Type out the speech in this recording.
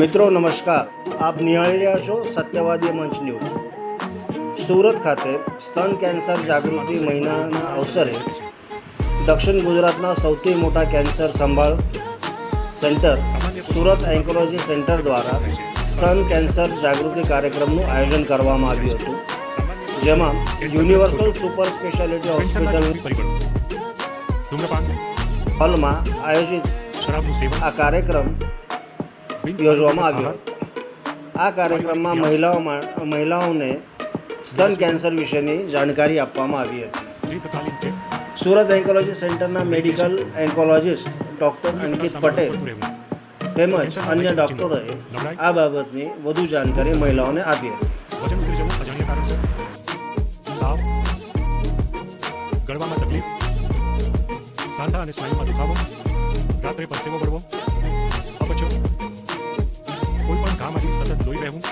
મિત્રો, નમસ્કાર. આપ નિહાળી રહ્યા છો સત્યવાદી મંચ ન્યૂઝ. સુરત ખાતે સ્તન કેન્સર જાગૃતિ મહિનાના અવસરે દક્ષિણ ગુજરાતના સૌથી મોટા કેન્સર સંભાળ સેન્ટર સુરત એન્કોલોજી સેન્ટર દ્વારા સ્તન કેન્સર જાગૃતિ કાર્યક્રમનું આયોજન કરવામાં આવ્યું હતું. જેમાં યુનિવર્સલ સુપર સ્પેશિયાલિટી હોસ્પિટલ હોલમાં આયોજિત આ કાર્યક્રમ યોજવામાં આવ્યો. આ કાર્યક્રમમાં મહિલાઓમાં, મહિલાઓને સ્તન કેન્સર વિશેની જાણકારી આપવામાં આવી હતી. સુરત એન્કોલોજી સેન્ટરના medical oncologist doctor Ankit Patel તેમજ અન્ય ડૉક્ટરોએ આ બાબતની વધુ જાણકારી મહિલાઓને આપી હતી. માથા અને સ્નાયુમાં દુખાવો. રાત્રે પરસેવો પડવો અપચો કોઈ પણ કામ ઘામાંથી સતત લોહી વહેવું